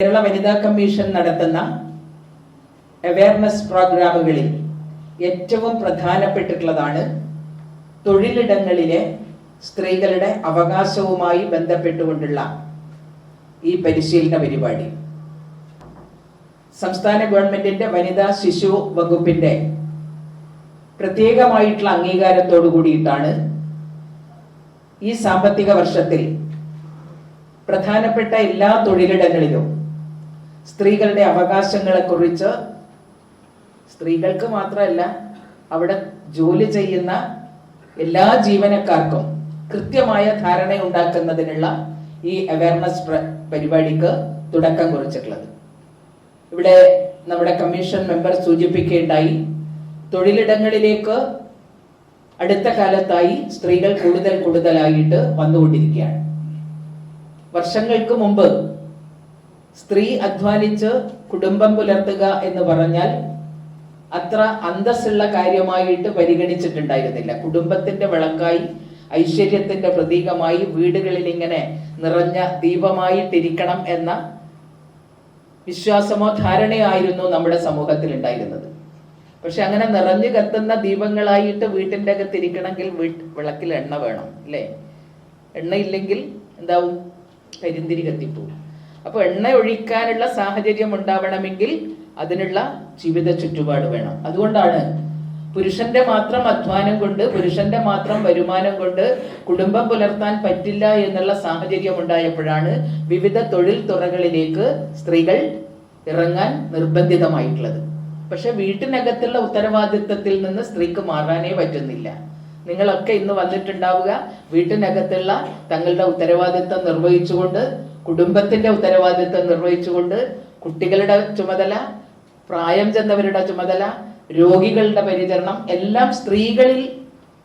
കേരള വനിതാ കമ്മീഷൻ നടത്തുന്ന അവയർനെസ് പ്രോഗ്രാമുകളിൽ ഏറ്റവും പ്രധാനപ്പെട്ടിട്ടുള്ളതാണ് തൊഴിലിടങ്ങളിലെ സ്ത്രീകളുടെ അവകാശവുമായി ബന്ധപ്പെട്ടുകൊണ്ടുള്ള ഈ പരിശീലന പരിപാടി. സംസ്ഥാന ഗവൺമെന്റിന്റെ വനിതാ ശിശു വകുപ്പിന്റെ പ്രത്യേകമായിട്ടുള്ള അംഗീകാരത്തോടു കൂടിയിട്ടാണ് ഈ സാമ്പത്തിക വർഷത്തിൽ പ്രധാനപ്പെട്ട എല്ലാ തൊഴിലിടങ്ങളിലും സ്ത്രീകളുടെ അവകാശങ്ങളെ കുറിച്ച് സ്ത്രീകൾക്ക് മാത്രമല്ല അവിടെ ജോലി ചെയ്യുന്ന എല്ലാ ജീവനക്കാർക്കും കൃത്യമായ ധാരണ ഉണ്ടാക്കുന്നതിനുള്ള ഈ അവയർനെസ് പരിപാടിക്ക് തുടക്കം കുറിച്ചിട്ടുള്ളത്. ഇവിടെ നമ്മുടെ കമ്മീഷൻ മെമ്പർ സൂചിപ്പിക്കുകയുണ്ടായി തൊഴിലിടങ്ങളിലേക്ക് അടുത്ത കാലത്തായി സ്ത്രീകൾ കൂടുതൽ കൂടുതലായിട്ട് വന്നുകൊണ്ടിരിക്കുകയാണ്. വർഷങ്ങൾക്ക് മുമ്പ് സ്ത്രീ അധ്വാനിച്ച് കുടുംബം പുലർത്തുക എന്ന് പറഞ്ഞാൽ അത്ര അന്തസ്സുള്ള കാര്യമായിട്ട് പരിഗണിച്ചിട്ടുണ്ടായിരുന്നില്ല. കുടുംബത്തിന്റെ വിളക്കായി ഐശ്വര്യത്തിന്റെ പ്രതീകമായി വീടുകളിൽ ഇങ്ങനെ നിറഞ്ഞ ദീപമായിട്ടിരിക്കണം എന്ന വിശ്വാസമോ ധാരണയായിരുന്നു നമ്മുടെ സമൂഹത്തിൽ ഉണ്ടായിരുന്നത് പക്ഷെ അങ്ങനെ നിറഞ്ഞു കത്തുന്ന ദീപങ്ങളായിട്ട് വീട്ടിന്റെ അകത്തിരിക്കണമെങ്കിൽ വീട്ട് വിളക്കിൽ എണ്ണ വേണം അല്ലേ? എണ്ണയില്ലെങ്കിൽ എന്താവും? കരിന്തിരി കത്തിപ്പോവും. അപ്പൊ എണ്ണ ഒഴിക്കാനുള്ള സാഹചര്യം ഉണ്ടാവണമെങ്കിൽ അതിനുള്ള ജീവിത ചുറ്റുപാട് വേണം. അതുകൊണ്ടാണ് പുരുഷന്റെ മാത്രം അധ്വാനം കൊണ്ട് പുരുഷന്റെ മാത്രം വരുമാനം കൊണ്ട് കുടുംബം പുലർത്താൻ പറ്റില്ല എന്നുള്ള സാഹചര്യം ഉണ്ടായപ്പോഴാണ് വിവിധ തൊഴിൽ തുറകളിലേക്ക് സ്ത്രീകൾ ഇറങ്ങാൻ നിർബന്ധിതമായിട്ടുള്ളത്. പക്ഷെ വീട്ടിനകത്തുള്ള ഉത്തരവാദിത്വത്തിൽ നിന്ന് സ്ത്രീക്ക് മാറാനേ പറ്റുന്നില്ല. നിങ്ങളൊക്കെ ഇന്ന് വന്നിട്ടുണ്ടാവുക വീട്ടിനകത്തുള്ള തങ്ങളുടെ ഉത്തരവാദിത്വം നിർവഹിച്ചുകൊണ്ട് കുടുംബത്തിന്റെ ഉത്തരവാദിത്വം നിർവഹിച്ചുകൊണ്ട് കുട്ടികളുടെ ചുമതല പ്രായം ചെന്നവരുടെ ചുമതല രോഗികളുടെ പരിചരണം എല്ലാം സ്ത്രീകളിൽ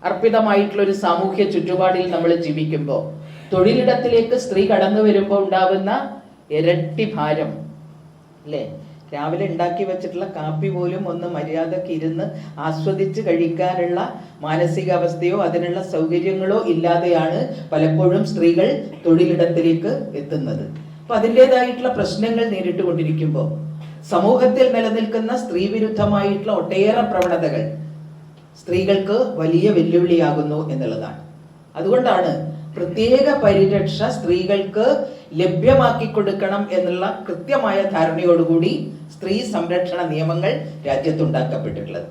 അർപ്പിതമായിട്ടുള്ള ഒരു സാമൂഹ്യ ചുറ്റുപാടിൽ നമ്മൾ ജീവിക്കുമ്പോൾ തൊഴിലിടത്തിലേക്ക് സ്ത്രീ കടന്നു വരുമ്പോൾ ഉണ്ടാകുന്ന ഇരട്ടി ഭാരം അല്ലേ? രാവിലെ ഉണ്ടാക്കി വെച്ചിട്ടുള്ള കാപ്പി പോലും ഒന്ന് മര്യാദയ്ക്ക് ഇരുന്ന് ആസ്വദിച്ച് കഴിക്കാനുള്ള മാനസികാവസ്ഥയോ അതിനുള്ള സൗകര്യങ്ങളോ ഇല്ലാതെയാണ് പലപ്പോഴും സ്ത്രീകൾ തൊഴിലിടത്തിലേക്ക് എത്തുന്നത്. അപ്പൊ അതിന്റെതായിട്ടുള്ള പ്രശ്നങ്ങൾ നേരിട്ടുകൊണ്ടിരിക്കുമ്പോൾ സമൂഹത്തിൽ നിലനിൽക്കുന്ന സ്ത്രീ വിരുദ്ധമായിട്ടുള്ള ഒട്ടേറെ പ്രവണതകൾ സ്ത്രീകൾക്ക് വലിയ വെല്ലുവിളിയാകുന്നു എന്നുള്ളതാണ്. അതുകൊണ്ടാണ് പ്രത്യേക പരിരക്ഷ സ്ത്രീകൾക്ക് ലഭ്യമാക്കി കൊടുക്കണം എന്നുള്ള കൃത്യമായ ധാരണയോടുകൂടി സ്ത്രീ സംരക്ഷണ നിയമങ്ങൾ രാജ്യത്തുണ്ടാക്കപ്പെട്ടിട്ടുള്ളത്.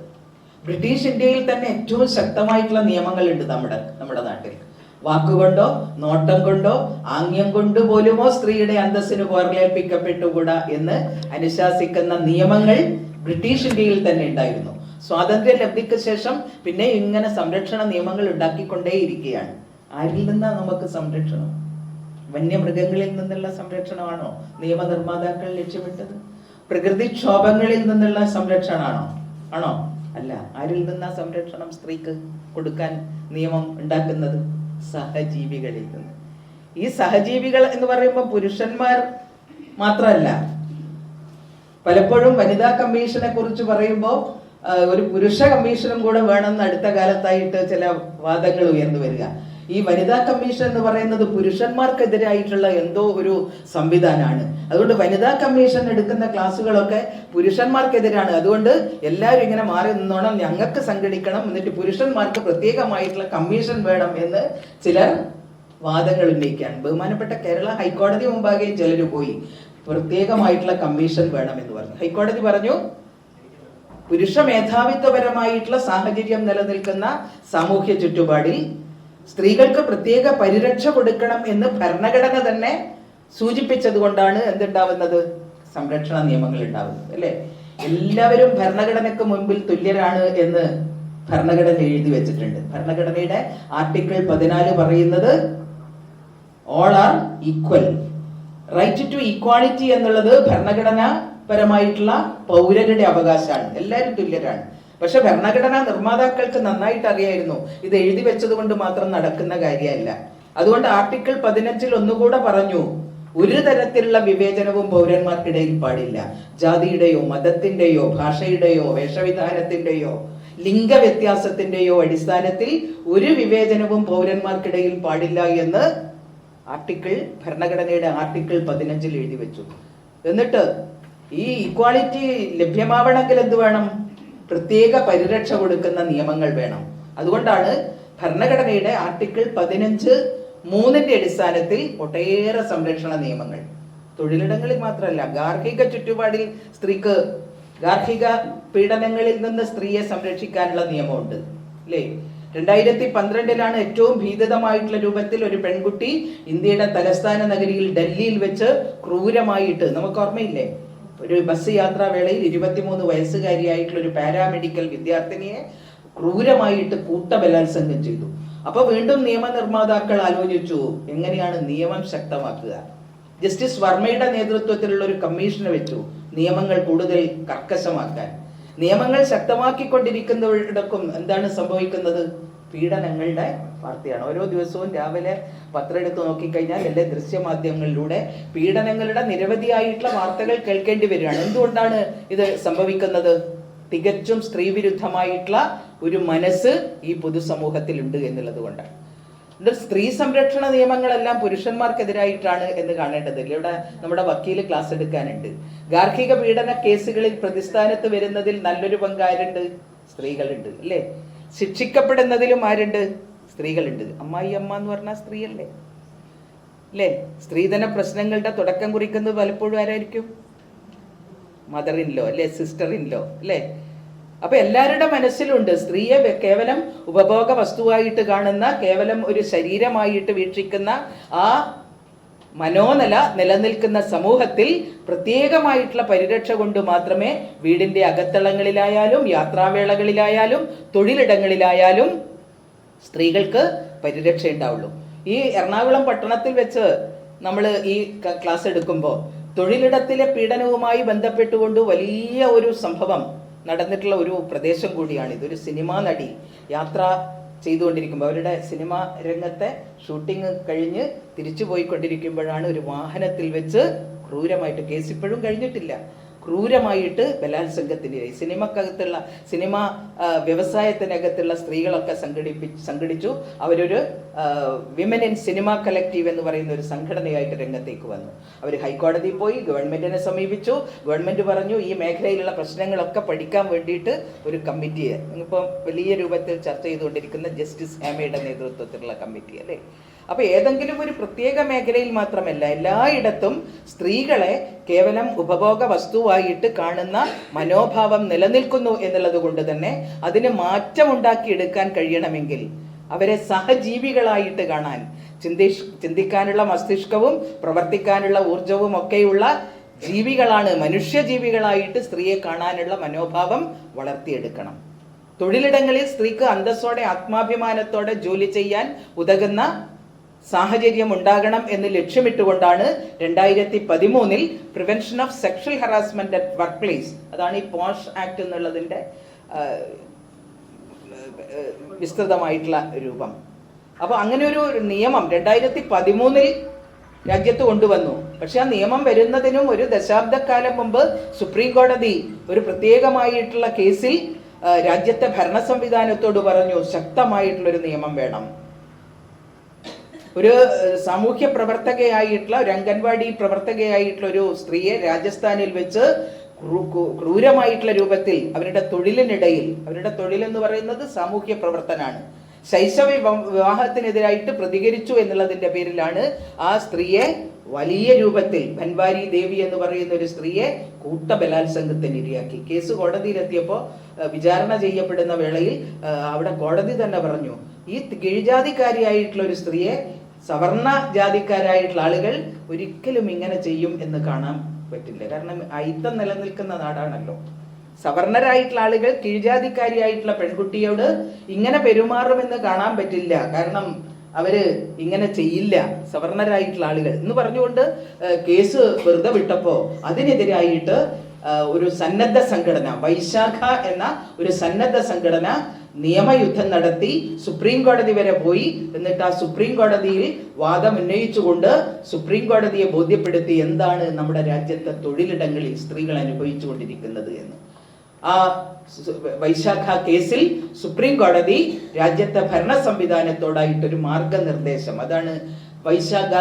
ബ്രിട്ടീഷ് ഇന്ത്യയിൽ തന്നെ ഏറ്റവും ശക്തമായിട്ടുള്ള നിയമങ്ങളുണ്ട് നമ്മുടെ നമ്മുടെ നാട്ടിൽ. വാക്കുകൊണ്ടോ നോട്ടം കൊണ്ടോ ആംഗ്യം കൊണ്ട് പോലുമോ സ്ത്രീയുടെ അന്തസ്സിന് പോർലേൽപ്പിക്കപ്പെട്ടുകൂടാ എന്ന് അനുശാസിക്കുന്ന നിയമങ്ങൾ ബ്രിട്ടീഷ് ഇന്ത്യയിൽ തന്നെ ഉണ്ടായിരുന്നു. സ്വാതന്ത്ര്യ ലബ്ധിക്ക് ശേഷം പിന്നെ ഇങ്ങനെ സംരക്ഷണ നിയമങ്ങൾ ഉണ്ടാക്കിക്കൊണ്ടേയിരിക്കുകയാണ്. ആരിൽ നിന്നാ നമുക്ക് സംരക്ഷണം? വന്യമൃഗങ്ങളിൽ നിന്നുള്ള സംരക്ഷണമാണോ? നിയമനിർമ്മാതാക്കൾ ലക്ഷ്യമിട്ടത്? പ്രകൃതിക്ഷോഭങ്ങളിൽ നിന്നുള്ള സംരക്ഷണമാണോ? ആണോ? അല്ല ആരിൽ നിന്നാ സംരക്ഷണം സ്ത്രീക്ക് കൊടുക്കാൻ നിയമം ഉണ്ടാക്കുന്നത്? സഹജീവികളിൽ നിന്ന്. ഈ സഹജീവികൾ എന്ന് പറയുമ്പോൾ പുരുഷന്മാർ മാത്രമല്ല. പലപ്പോഴും വനിതാ കമ്മീഷനെ കുറിച്ച് പറയുമ്പോൾ ഒരു പുരുഷ കമ്മീഷനും കൂടെ വേണമെന്ന് അടുത്ത കാലത്തായിട്ട് ചില വാദങ്ങൾ ഉയർന്നു വരിക. ഈ വനിതാ കമ്മീഷൻ എന്ന് പറയുന്നത് പുരുഷന്മാർക്കെതിരായിട്ടുള്ള എന്തോ ഒരു സംവിധാനമാണ്. അതുകൊണ്ട് വനിതാ കമ്മീഷൻ എടുക്കുന്ന ക്ലാസ്സുകളൊക്കെ പുരുഷന്മാർക്കെതിരാണ്. അതുകൊണ്ട് എല്ലാവരും ഇങ്ങനെ മാറി നിന്നോണം ഞങ്ങൾക്ക് സംഘടിക്കണം എന്നിട്ട് പുരുഷന്മാർക്ക് പ്രത്യേകമായിട്ടുള്ള കമ്മീഷൻ വേണം എന്ന് ചിലർ വാദങ്ങൾ ഉന്നയിക്കുകയാണ്. ബഹുമാനപ്പെട്ട കേരള ഹൈക്കോടതി മുമ്പാകെ ചിലർ പോയി. പ്രത്യേകമായിട്ടുള്ള കമ്മീഷൻ വേണം എന്ന് പറഞ്ഞു. ഹൈക്കോടതി പറഞ്ഞു പുരുഷ മേധാവിത്വപരമായിട്ടുള്ള സാഹചര്യം നിലനിൽക്കുന്ന സാമൂഹ്യ ചുറ്റുപാടിൽ സ്ത്രീകൾക്ക് പ്രത്യേക പരിരക്ഷ കൊടുക്കണം എന്ന് ഭരണഘടന തന്നെ സൂചിപ്പിച്ചത് കൊണ്ടാണ് എന്തുണ്ടാവുന്നത്? സംരക്ഷണ നിയമങ്ങൾ ഉണ്ടാവുന്നത് അല്ലെ? എല്ലാവരും ഭരണഘടനയ്ക്ക് മുൻപിൽ തുല്യരാണ് എന്ന് ഭരണഘടന എഴുതി വെച്ചിട്ടുണ്ട്. ഭരണഘടനയുടെ ആർട്ടിക്കിൾ പതിനാല് പറയുന്നത് all are equal right to equality എന്നുള്ളത് ഭരണഘടന പരമായിട്ടുള്ള പൗരരുടെ അവകാശമാണ്. എല്ലാവരും തുല്യരാണ്. പക്ഷെ ഭരണഘടനാ നിർമ്മാതാക്കൾക്ക് നന്നായിട്ട് അറിയായിരുന്നു. ഇത് എഴുതി വെച്ചത് കൊണ്ട് മാത്രം നടക്കുന്ന കാര്യമല്ല. അതുകൊണ്ട് ആർട്ടിക്കിൾ പതിനഞ്ചിൽ ഒന്നുകൂടെ പറഞ്ഞു ഒരു തരത്തിലുള്ള വിവേചനവും പൗരന്മാർക്കിടയിൽ പാടില്ല. ജാതിയുടെയോ മതത്തിന്റെയോ ഭാഷയുടെയോ വേഷവിധാനത്തിന്റെയോ ലിംഗവ്യത്യാസത്തിന്റെയോ അടിസ്ഥാനത്തിൽ ഒരു വിവേചനവും പൗരന്മാർക്കിടയിൽ പാടില്ല എന്ന് ആർട്ടിക്കിൾ ഭരണഘടനയുടെ ആർട്ടിക്കിൾ പതിനഞ്ചിൽ എഴുതി വെച്ചു. എന്നിട്ട് ഈ ഇക്വാളിറ്റി ലഭ്യമാവണമെങ്കിൽ എന്ത് വേണം? പ്രത്യേക പരിരക്ഷ കൊടുക്കുന്ന നിയമങ്ങൾ വേണം. അതുകൊണ്ടാണ് ഭരണഘടനയുടെ ആർട്ടിക്കിൾ പതിനഞ്ച് മൂന്നിന്റെ അടിസ്ഥാനത്തിൽ ഒട്ടേറെ സംരക്ഷണ നിയമങ്ങൾ. തൊഴിലിടങ്ങളിൽ മാത്രമല്ല ഗാർഹിക ചുറ്റുപാടിൽ സ്ത്രീക്ക് ഗാർഹിക പീഡനങ്ങളിൽ നിന്ന് സ്ത്രീയെ സംരക്ഷിക്കാനുള്ള നിയമമുണ്ട്. അല്ലേ രണ്ടായിരത്തി പന്ത്രണ്ടിലാണ് ഏറ്റവും ഭീതിതമായിട്ടുള്ള രൂപത്തിൽ ഒരു പെൺകുട്ടി ഇന്ത്യയുടെ തലസ്ഥാന നഗരിയിൽ ഡൽഹിയിൽ വെച്ച് ക്രൂരമായിട്ട് നമുക്ക് ഓർമ്മയില്ലേ? ഒരു ബസ് യാത്രാവേളയിൽ ഇരുപത്തിമൂന്ന് വയസ്സുകാരിയായിട്ടുള്ള ഒരു പാരാമെഡിക്കൽ വിദ്യാർത്ഥിനിയെ ക്രൂരമായിട്ട് കൂട്ടബലാത്സംഗം ചെയ്തു. അപ്പൊ വീണ്ടും നിയമനിർമ്മാതാക്കൾ ആലോചിച്ചു എങ്ങനെയാണ് നിയമം ശക്തമാക്കുക? ജസ്റ്റിസ് വർമ്മയുടെ നേതൃത്വത്തിലുള്ള ഒരു കമ്മീഷനെ വെച്ചു നിയമങ്ങൾ കൂടുതൽ കർക്കശമാക്കാൻ. നിയമങ്ങൾ ശക്തമാക്കിക്കൊണ്ടിരിക്കുന്നവരിടക്കും എന്താണ് സംഭവിക്കുന്നത്? പീഡനങ്ങളുടെ വാർത്തയാണ്. ഓരോ ദിവസവും രാവിലെ പത്രം എടുത്ത് നോക്കിക്കഴിഞ്ഞാൽ എല്ലാ ദൃശ്യമാധ്യമങ്ങളിലൂടെ പീഡനങ്ങളുടെ നിരവധിയായിട്ടുള്ള വാർത്തകൾ കേൾക്കേണ്ടി വരികയാണ്. എന്തുകൊണ്ടാണ് ഇത് സംഭവിക്കുന്നത്? തികച്ചും സ്ത്രീവിരുദ്ധമായിട്ടുള്ള ഒരു മനസ്സ് ഈ പൊതുസമൂഹത്തിൽ ഉണ്ട് എന്നുള്ളത് കൊണ്ടാണ്. സ്ത്രീ സംരക്ഷണ നിയമങ്ങളെല്ലാം പുരുഷന്മാർക്കെതിരായിട്ടാണ് എന്ന് കാണേണ്ടതില്ല. ഇവിടെ നമ്മുടെ വക്കീൽ ക്ലാസ് എടുക്കാനുണ്ട്. ഗാർഹിക പീഡന കേസുകളിൽ പ്രതിസ്ഥാനത്ത് വരുന്നതിൽ നല്ലൊരു പങ്കാരുണ്ട് സ്ത്രീകളുണ്ട് അല്ലേ? ശിക്ഷിക്കപ്പെടുന്നതിലും ആരുണ്ട്? സ്ത്രീകളുണ്ട്. അമ്മായി അമ്മ എന്ന് പറഞ്ഞാൽ സ്ത്രീയല്ലേ? അല്ലേ സ്ത്രീധന പ്രശ്നങ്ങളുടെ തുടക്കം കുറിക്കുന്നത് പലപ്പോഴും ആരായിരിക്കും? മദർ ഇൻ ലോ അല്ലെ സിസ്റ്റർ ഇൻ അല്ലേ അപ്പൊ എല്ലാവരുടെ മനസ്സിലുണ്ട്. സ്ത്രീയെ കേവലം ഉപഭോഗ വസ്തുവായിട്ട് കാണുന്ന കേവലം ഒരു ശരീരമായിട്ട് വീക്ഷിക്കുന്ന ആ മനോനില നിലനിൽക്കുന്ന സമൂഹത്തിൽ പ്രത്യേകമായിട്ടുള്ള പരിരക്ഷ കൊണ്ട് മാത്രമേ വീടിന്റെ അകത്തളങ്ങളിലായാലും യാത്രാവേളകളിലായാലും തൊഴിലിടങ്ങളിലായാലും സ്ത്രീകൾക്ക് പരിരക്ഷ ഉണ്ടാവുള്ളൂ. ഈ എറണാകുളം പട്ടണത്തിൽ വെച്ച് നമ്മൾ ഈ ക്ലാസ് എടുക്കുമ്പോൾ തൊഴിലിടത്തിലെ പീഡനവുമായി ബന്ധപ്പെട്ടുകൊണ്ട് വലിയ ഒരു സംഭവം നടന്നിട്ടുള്ള ഒരു പ്രദേശം കൂടിയാണ്. ഇതൊരു സിനിമാ നടി യാത്ര ചെയ്തുകൊണ്ടിരിക്കുമ്പോൾ അവരുടെ സിനിമ രംഗത്തെ ഷൂട്ടിംഗ് കഴിഞ്ഞ് തിരിച്ചു പോയിക്കൊണ്ടിരിക്കുമ്പോഴാണ് ഒരു വാഹനത്തിൽ വെച്ച് ക്രൂരമായിട്ട് കേസ് ഇപ്പോഴും കഴിഞ്ഞിട്ടില്ല. ക്രൂരമായിട്ട് ബലാത്സംഗത്തിനിരയായി സിനിമക്കകത്തുള്ള സിനിമ വ്യവസായത്തിനകത്തുള്ള സ്ത്രീകളൊക്കെ സംഘടിപ്പി സംഘടിച്ചു. അവരൊരു വിമൻ ഇൻ സിനിമ കളക്റ്റീവ് എന്ന് പറയുന്ന ഒരു സംഘടനയായിട്ട് രംഗത്തേക്ക് വന്നു. അവർ ഹൈക്കോടതിയിൽ പോയി ഗവൺമെന്റിനെ സമീപിച്ചു. ഗവൺമെന്റ് പറഞ്ഞു ഈ മേഖലയിലുള്ള പ്രശ്നങ്ങളൊക്കെ പഠിക്കാൻ വേണ്ടിയിട്ട് ഒരു കമ്മിറ്റിയെ ഇപ്പം വലിയ രൂപത്തിൽ ചർച്ച ചെയ്തുകൊണ്ടിരിക്കുന്ന ജസ്റ്റിസ് ഹേമയുടെ നേതൃത്വത്തിലുള്ള കമ്മിറ്റി അല്ലേ? അപ്പൊ ഏതെങ്കിലും ഒരു പ്രത്യേക മേഖലയിൽ മാത്രമല്ല എല്ലായിടത്തും സ്ത്രീകളെ കേവലം ഉപഭോഗ വസ്തുവായിട്ട് കാണുന്ന മനോഭാവം നിലനിൽക്കുന്നു എന്നുള്ളത് കൊണ്ട് തന്നെ അതിന് മാറ്റം ഉണ്ടാക്കിയെടുക്കാൻ കഴിയണമെങ്കിൽ അവരെ സഹജീവികളായിട്ട് കാണാൻ ചിന്തി ചിന്തിക്കാനുള്ള മസ്തിഷ്കവും പ്രവർത്തിക്കാനുള്ള ഊർജവും ഒക്കെയുള്ള ജീവികളാണ് മനുഷ്യജീവികളായിട്ട് സ്ത്രീയെ കാണാനുള്ള മനോഭാവം വളർത്തിയെടുക്കണം. തൊഴിലിടങ്ങളിൽ സ്ത്രീക്ക് അന്തസ്സോടെ ആത്മാഭിമാനത്തോടെ ജോലി ചെയ്യാൻ ഉതകുന്ന സാഹചര്യം ഉണ്ടാകണം എന്ന് ലക്ഷ്യമിട്ടുകൊണ്ടാണ് രണ്ടായിരത്തി പതിമൂന്നിൽ prevention of sexual harassment at work place അതാണ് ഈ പോഷ് ആക്ട് എന്നുള്ളതിന്റെ വിസ്തൃതമായിട്ടുള്ള രൂപം. അപ്പോൾ അങ്ങനെ ഒരു നിയമം രണ്ടായിരത്തി പതിമൂന്നിൽ രാജ്യത്ത് കൊണ്ടുവന്നു. പക്ഷെ ആ നിയമം വരുന്നതിനും ഒരു ദശാബ്ദക്കാലം മുമ്പ് സുപ്രീം കോടതി ഒരു പ്രത്യേകമായിട്ടുള്ള കേസിൽ രാജ്യത്തെ ഭരണ സംവിധാനത്തോട് പറഞ്ഞു ശക്തമായിട്ടുള്ളൊരു നിയമം വേണം. ഒരു സാമൂഹ്യ പ്രവർത്തകയായിട്ടുള്ള ഒരു അംഗൻവാടി പ്രവർത്തകയായിട്ടുള്ള ഒരു സ്ത്രീയെ രാജസ്ഥാനിൽ വെച്ച് ക്രൂ- ക്രൂ- ക്രൂരമായിട്ടുള്ള രൂപത്തിൽ അവരുടെ തൊഴിലിനിടയിൽ അവരുടെ തൊഴിൽ എന്ന് പറയുന്നത് സാമൂഹ്യ പ്രവർത്തനാണ്. ശൈശവ വിവാഹത്തിനെതിരായിട്ട് പ്രതികരിച്ചു എന്നുള്ളതിന്റെ പേരിലാണ് ആ സ്ത്രീയെ വലിയ രൂപത്തിൽ ഭൻവാരി ദേവി എന്ന് പറയുന്ന ഒരു സ്ത്രീയെ കൂട്ട ബലാത്സംഗത്തിന് ഇരയാക്കി. കേസ് കോടതിയിലെത്തിയപ്പോൾ വിചാരണ ചെയ്യപ്പെടുന്ന വേളയിൽ അവിടെ കോടതി തന്നെ പറഞ്ഞു ഈ കീഴ്ജാതിക്കാരിയായിട്ടുള്ള ഒരു സ്ത്രീയെ സവർണ ജാതിക്കാരായിട്ടുള്ള ആളുകൾ ഒരിക്കലും ഇങ്ങനെ ചെയ്യും എന്ന് കാണാൻ പറ്റില്ല. കാരണം അയിത്തം നിലനിൽക്കുന്ന നാടാണല്ലോ. സവർണരായിട്ടുള്ള ആളുകൾ കീഴ്ജാതിക്കാരിയായിട്ടുള്ള പെൺകുട്ടിയോട് ഇങ്ങനെ പെരുമാറുമെന്ന് കാണാൻ പറ്റില്ല. കാരണം അവർ ഇങ്ങനെ ചെയ്യില്ല. സവർണരായിട്ടുള്ള ആളുകൾ. എന്ന് പറഞ്ഞുകൊണ്ട് കേസ് വെറുതെ വിട്ടപ്പോ അതിനെതിരായിട്ട് ഒരു സന്നദ്ധ സംഘടന വൈശാഖ എന്ന ഒരു സന്നദ്ധ സംഘടന നിയമയുദ്ധം നടത്തി സുപ്രീം കോടതി വരെ പോയി. എന്നിട്ട് ആ സുപ്രീം കോടതിയിൽ വാദം ഉന്നയിച്ചുകൊണ്ട് സുപ്രീം കോടതിയെ ബോധ്യപ്പെടുത്തി എന്താണ് നമ്മുടെ രാജ്യത്തെ തൊഴിലിടങ്ങളിൽ സ്ത്രീകൾ അനുഭവിച്ചു കൊണ്ടിരിക്കുന്നത് എന്ന്. ആ വൈശാഖ കേസിൽ സുപ്രീം കോടതി രാജ്യത്തെ ഭരണ സംവിധാനത്തോടായിട്ടൊരു മാർഗനിർദ്ദേശം. അതാണ് വൈശാഖ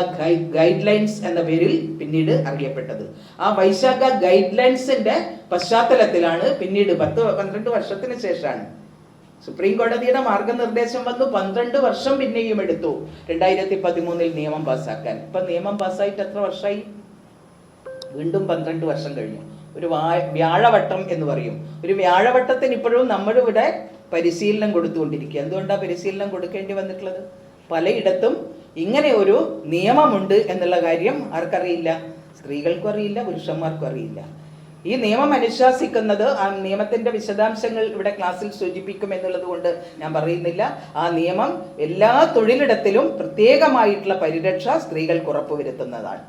ഗൈഡ് ലൈൻസ് എന്ന പേരിൽ പിന്നീട് അറിയപ്പെട്ടത്. ആ വൈശാഖ ഗൈഡ് ലൈൻസിന്റെ പശ്ചാത്തലത്തിലാണ് പിന്നീട് പത്ത് പന്ത്രണ്ട് വർഷത്തിന് ശേഷമാണ് സുപ്രീം കോടതിയുടെ മാർഗനിർദ്ദേശം വന്നു. പന്ത്രണ്ട് വർഷം പിന്നെയും എടുത്തു. രണ്ടായിരത്തി പതിമൂന്നിൽ നിയമം പാസ്സാക്കാൻ. ഇപ്പൊ നിയമം പാസ്സായിട്ട് എത്ര വർഷമായി വീണ്ടും പന്ത്രണ്ട് വർഷം കഴിഞ്ഞു. ഒരു വ്യാഴവട്ടം എന്ന് പറയും. ഒരു വ്യാഴവട്ടത്തിന് ഇപ്പോഴും നമ്മളിവിടെ പരിശീലനം കൊടുത്തുകൊണ്ടിരിക്കുക. എന്തുകൊണ്ടാണ് പരിശീലനം കൊടുക്കേണ്ടി വന്നിട്ടുള്ളത്? പലയിടത്തും ഇങ്ങനെ ഒരു നിയമമുണ്ട് എന്നുള്ള കാര്യം ആർക്കറിയില്ല. സ്ത്രീകൾക്കും അറിയില്ല പുരുഷന്മാർക്കും അറിയില്ല. ഈ നിയമം അനുശാസിക്കുന്നത് ആ നിയമത്തിന്റെ വിശദാംശങ്ങൾ ഇവിടെ ക്ലാസ്സിൽ സൂചിപ്പിക്കും എന്നുള്ളത് കൊണ്ട് ഞാൻ പറയുന്നില്ല. ആ നിയമം എല്ലാ തൊഴിലിടത്തിലും പ്രത്യേകമായിട്ടുള്ള പരിരക്ഷ സ്ത്രീകൾക്ക് ഉറപ്പുവരുത്തുന്നതാണ്.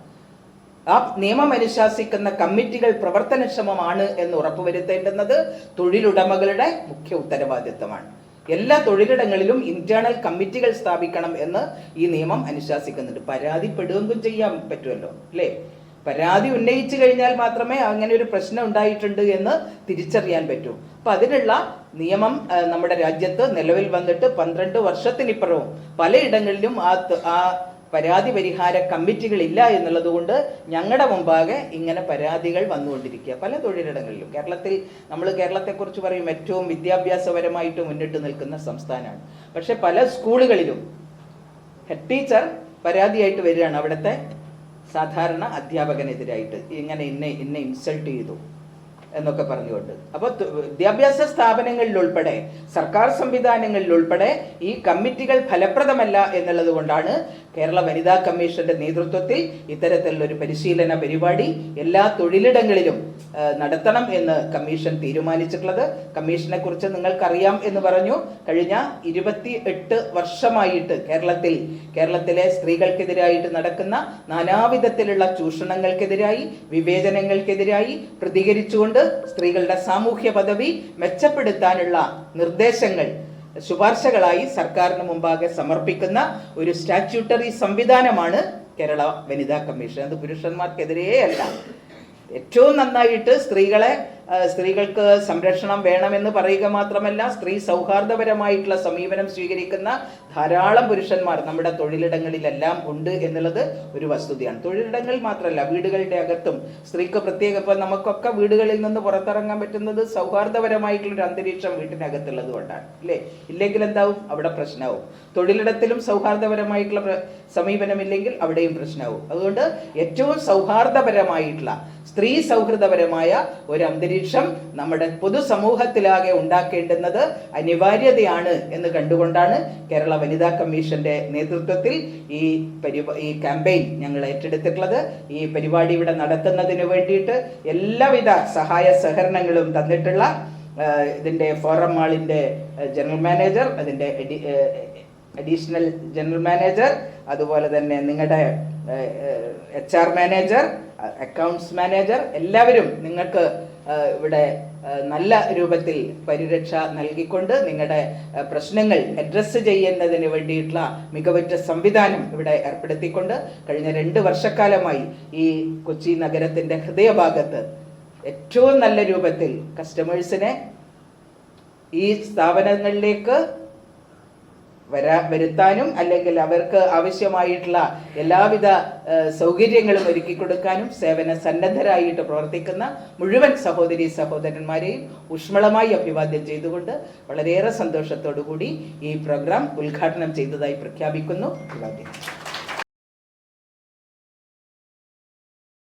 ആ നിയമം അനുശാസിക്കുന്ന കമ്മിറ്റികൾ പ്രവർത്തനക്ഷമമാണ് എന്ന് ഉറപ്പുവരുത്തേണ്ടുന്നത് തൊഴിലുടമകളുടെ മുഖ്യ ഉത്തരവാദിത്തമാണ് എല്ലാ തൊഴിലിടങ്ങളിലും ഇന്റേണൽ കമ്മിറ്റികൾ സ്ഥാപിക്കണം എന്ന് ഈ നിയമം അനുശാസിക്കുന്നുണ്ട്. പരാതിപ്പെടുകയും ചെയ്യാൻ പറ്റുമല്ലോ അല്ലേ? പരാതി ഉന്നയിച്ചു കഴിഞ്ഞാൽ മാത്രമേ അങ്ങനെ ഒരു പ്രശ്നം ഉണ്ടായിട്ടുണ്ട് എന്ന് തിരിച്ചറിയാൻ പറ്റൂ. അപ്പൊ അതിനുള്ള നിയമം നമ്മുടെ രാജ്യത്ത് നിലവിൽ വന്നിട്ട് പന്ത്രണ്ട് വർഷത്തിനിപ്പുറവും പലയിടങ്ങളിലും ആ ആ പരാതി പരിഹാര കമ്മിറ്റികൾ ഇല്ല എന്നുള്ളത് കൊണ്ട് ഞങ്ങളുടെ മുമ്പാകെ ഇങ്ങനെ പരാതികൾ വന്നുകൊണ്ടിരിക്കുക. പല തൊഴിലിടങ്ങളിലും. കേരളത്തിൽ നമ്മൾ കേരളത്തെക്കുറിച്ച് പറയും ഏറ്റവും വിദ്യാഭ്യാസപരമായിട്ട് മുന്നിട്ട് നിൽക്കുന്ന സംസ്ഥാനമാണ്. പക്ഷെ പല സ്കൂളുകളിലും ഹെഡ് ടീച്ചർ പരാതിയായിട്ട് വരികയാണ് അവിടുത്തെ സാധാരണ അധ്യാപകനെതിരായിട്ട് ഇങ്ങനെ ഇന്നെ ഇന്നെ ഇൻസൾട്ട് ചെയ്തു എന്നൊക്കെ പറഞ്ഞുകൊണ്ട്. അപ്പോൾ വിദ്യാഭ്യാസ സ്ഥാപനങ്ങളിൽ ഉൾപ്പെടെ സർക്കാർ സംവിധാനങ്ങളിൽ ഉൾപ്പെടെ ഈ കമ്മിറ്റികൾ ഫലപ്രദമല്ല എന്നുള്ളത് കൊണ്ടാണ് കേരള വനിതാ കമ്മീഷന്റെ നേതൃത്വത്തിൽ ഇത്തരത്തിലുള്ള ഒരു പരിശീലന പരിപാടി എല്ലാ തൊഴിലിടങ്ങളിലും നടത്തണം എന്ന് കമ്മീഷൻ തീരുമാനിച്ചിട്ടുള്ളത്. കമ്മീഷനെ കുറിച്ച് നിങ്ങൾക്കറിയാം എന്ന് പറഞ്ഞു. കഴിഞ്ഞ ഇരുപത്തി എട്ട് വർഷമായിട്ട് കേരളത്തിൽ കേരളത്തിലെ സ്ത്രീകൾക്കെതിരായിട്ട് നടക്കുന്ന നാനാവിധത്തിലുള്ള ചൂഷണങ്ങൾക്കെതിരായി വിവേചനങ്ങൾക്കെതിരായി പ്രതികരിച്ചുകൊണ്ട് സ്ത്രീകളുടെ സാമൂഹ്യ പദവി മെച്ചപ്പെടുത്താനുള്ള നിർദ്ദേശങ്ങൾ ശുപാർശകളായി സർക്കാരിന് മുമ്പാകെ സമർപ്പിക്കുന്ന ഒരു സ്റ്റാറ്റ്യൂട്ടറി സംവിധാനമാണ് കേരള വനിതാ കമ്മീഷൻ. അത് പുരുഷന്മാർക്കെതിരേ അല്ല. ഏറ്റവും നന്നായിട്ട് സ്ത്രീകളെ സ്ത്രീകൾക്ക് സംരക്ഷണം വേണമെന്ന് പറയുക മാത്രമല്ല സ്ത്രീ സൗഹാർദ്ദപരമായിട്ടുള്ള സമീപനം സ്വീകരിക്കുന്ന ധാരാളം പുരുഷന്മാർ നമ്മുടെ തൊഴിലിടങ്ങളിലെല്ലാം ഉണ്ട് എന്നുള്ളത് ഒരു വസ്തുതയാണ്. തൊഴിലിടങ്ങൾ മാത്രമല്ല വീടുകളുടെ അകത്തും. സ്ത്രീക്ക് പ്രത്യേക ഇപ്പം നമുക്കൊക്കെ വീടുകളിൽ നിന്ന് പുറത്തിറങ്ങാൻ പറ്റുന്നത് സൗഹാർദ്ദപരമായിട്ടുള്ള ഒരു അന്തരീക്ഷം വീട്ടിനകത്തുള്ളത് കൊണ്ടാണ് അല്ലേ? ഇല്ലെങ്കിൽ എന്താവും? അവിടെ പ്രശ്നമാവും തൊഴിലിടത്തിലും സൗഹാർദ്ദപരമായിട്ടുള്ള പ്ര- സമീപനമില്ലെങ്കിൽ അവിടെയും പ്രശ്നമാവും അതുകൊണ്ട് ഏറ്റവും സൗഹാർദ്ദപരമായിട്ടുള്ള സ്ത്രീ സൗഹൃദപരമായ ഒരു അന്തരീക്ഷം നമ്മുടെ പൊതുസമൂഹത്തിലാകെ ഉണ്ടാക്കേണ്ടുന്നത് അനിവാര്യതയാണ് എന്ന് കണ്ടുകൊണ്ടാണ് കേരള വനിതാ കമ്മീഷന്റെ നേതൃത്വത്തിൽ ഈ പരിപാ ഈ ക്യാമ്പയിൻ ഞങ്ങൾ ഏറ്റെടുത്തിട്ടുള്ളത്. ഈ പരിപാടി ഇവിടെ നടത്തുന്നതിന് വേണ്ടിയിട്ട് എല്ലാവിധ സഹായ സഹകരണങ്ങളും തന്നിട്ടുള്ള ഇതിന്റെ ഫോറം മാളിന്റെ ജനറൽ മാനേജർ അതിന്റെ എഡി- അഡീഷണൽ ജനറൽ മാനേജർ അതുപോലെ തന്നെ നിങ്ങളുടെ H R manager accounts manager എല്ലാവരും നിങ്ങൾക്ക് ഇവിടെ നല്ല രൂപത്തിൽ പരിരക്ഷ നൽകിക്കൊണ്ട് നിങ്ങളുടെ പ്രശ്നങ്ങൾ അഡ്രസ്സ് ചെയ്യുന്നതിന് വേണ്ടിയിട്ടുള്ള മികവുറ്റ സംവിധാനം ഇവിടെ ഏർപ്പെടുത്തിക്കൊണ്ട് കഴിഞ്ഞ രണ്ട് വർഷക്കാലമായി ഈ കൊച്ചി നഗരത്തിന്റെ ഹൃദയഭാഗത്ത് ഏറ്റവും നല്ല രൂപത്തിൽ കസ്റ്റമേഴ്സിനെ ഈ സ്ഥാപനങ്ങളിലേക്ക് വരാ വരുത്താനും അല്ലെങ്കിൽ അവർക്ക് ആവശ്യമായിട്ടുള്ള എല്ലാവിധ സൗകര്യങ്ങളും ഒരുക്കി കൊടുക്കാനും സേവന സന്നദ്ധരായിട്ട് പ്രവർത്തിക്കുന്ന മുഴുവൻ സഹോദരി സഹോദരന്മാരെയും ഊഷ്മളമായി അഭിവാദ്യം ചെയ്തുകൊണ്ട് വളരെയേറെ സന്തോഷത്തോടു കൂടി ഈ പ്രോഗ്രാം ഉദ്ഘാടനം ചെയ്തതായി പ്രഖ്യാപിക്കുന്നു. അഭിവാദ്യം.